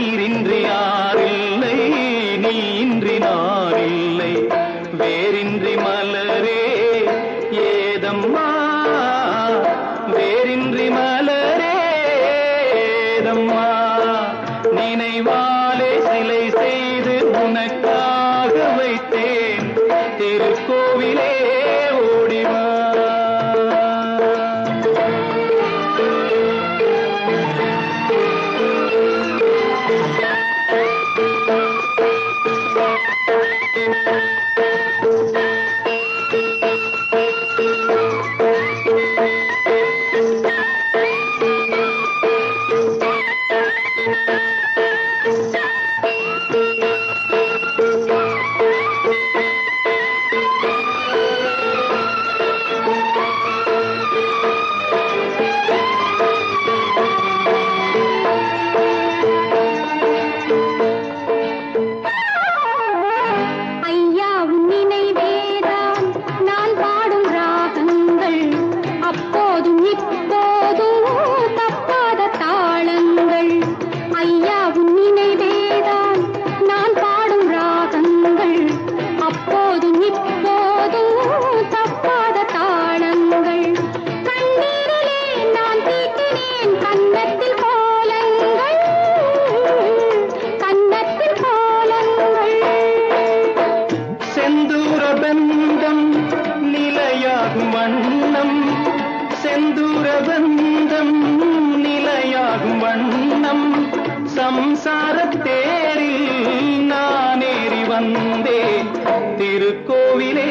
நீரின்றி யாரில்லை நீ இன்றி நாரில்லை நிலையாகும் வண்ணம் செந்தூர பந்தம் நிலையாகும் வண்ணம். சம்சாரத்தேரில் நான் ஏறி வந்தேன் திருக்கோவிலே